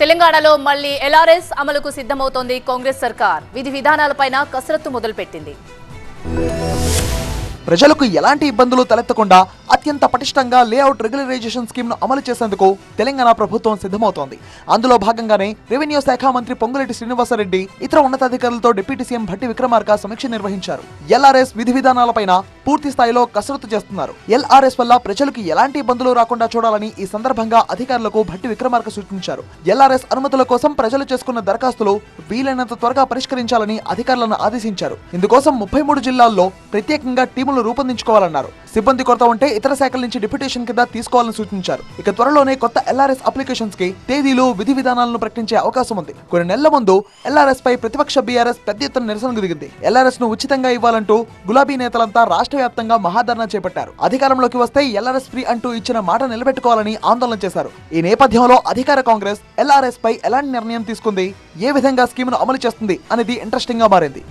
తెలంగాణలో మళ్ళీ ఎల్ఆర్ఎస్ అమలుకు సిద్ధమవుతోంది కాంగ్రెస్ సర్కార్. విధి విధానాలపైన కసరత్తు మొదలుపెట్టింది. ప్రజలకు ఎలాంటి ఇబ్బందులు తలెత్తకుండా అత్యంత పటిష్టంగా లేఅవుట్ రెగ్యులరైజేషన్ స్కీమ్ను అమలు చేసేందుకు తెలంగాణ ప్రభుత్వం సిద్ధమవుతోంది. అందులో భాగంగానే రెవెన్యూ శాఖ మంత్రి పొంగులేటి శ్రీనివాసరెడ్డి ఇతర ఉన్నతాధికారులతో డిప్యూటీ సీఎం భట్టి విక్రమార్క సమీక్ష నిర్వహించారు. ఎల్ఆర్ఎస్ విధి విధానాలపైన పూర్తి స్థాయిలో కసరత్తు చేస్తున్నారు. ఎల్ఆర్ఎస్ వల్ల ప్రజలకు ఎలాంటి ఇబ్బందులు రాకుండా చూడాలని ఈ సందర్భంగా అధికారులకు భట్టి విక్రమార్క సూచించారు. ఎల్ఆర్ఎస్ అనుమతుల కోసం ప్రజలు చేసుకున్న దరఖాస్తులు వీలైనంత త్వరగా పరిష్కరించాలని అధికారులను ఆదేశించారు. ఇందుకోసం ముప్పై మూడు జిల్లాల్లో ప్రత్యేకంగా టీములు రూపొందించుకోవాలన్నారు. సిబ్బంది కొరత ఉంటే ఇతర శాఖల నుంచి డిప్యుటేషన్ కింద తీసుకోవాలని సూచించారు. ఇక త్వరలోనే కొత్త ఎల్ఆర్ఎస్ అప్లికేషన్స్కి తేదీలు విధి విధానాలను ప్రకటించే అవకాశం ఉంది. కొన్ని నెలల ముందు ఎల్ఆర్ఎస్ పై ప్రతిపక్ష బీఆర్ఎస్ పెద్ద ఎత్తున నిరసనకు దిగింది. ఎల్ఆర్ఎస్ను ఉచితంగా ఇవ్వాలంటూ గులాబీ నేతలంతా రాష్ట్ర వ్యాప్తంగా మహాధర్నా చేపట్టారు. అధికారంలోకి వస్తే ఎల్ఆర్ఎస్ ఫ్రీ అంటూ ఇచ్చిన మాట నిలబెట్టుకోవాలని ఆందోళన చేశారు. ఈ నేపథ్యంలో అధికార కాంగ్రెస్ ఎల్ఆర్ఎస్ పై ఎలాంటి నిర్ణయం తీసుకుంది? ఏ విధంగా స్కీమ్ను అమలు చేస్తుంది? అనేది ఇంట్రెస్టింగ్గా మారింది.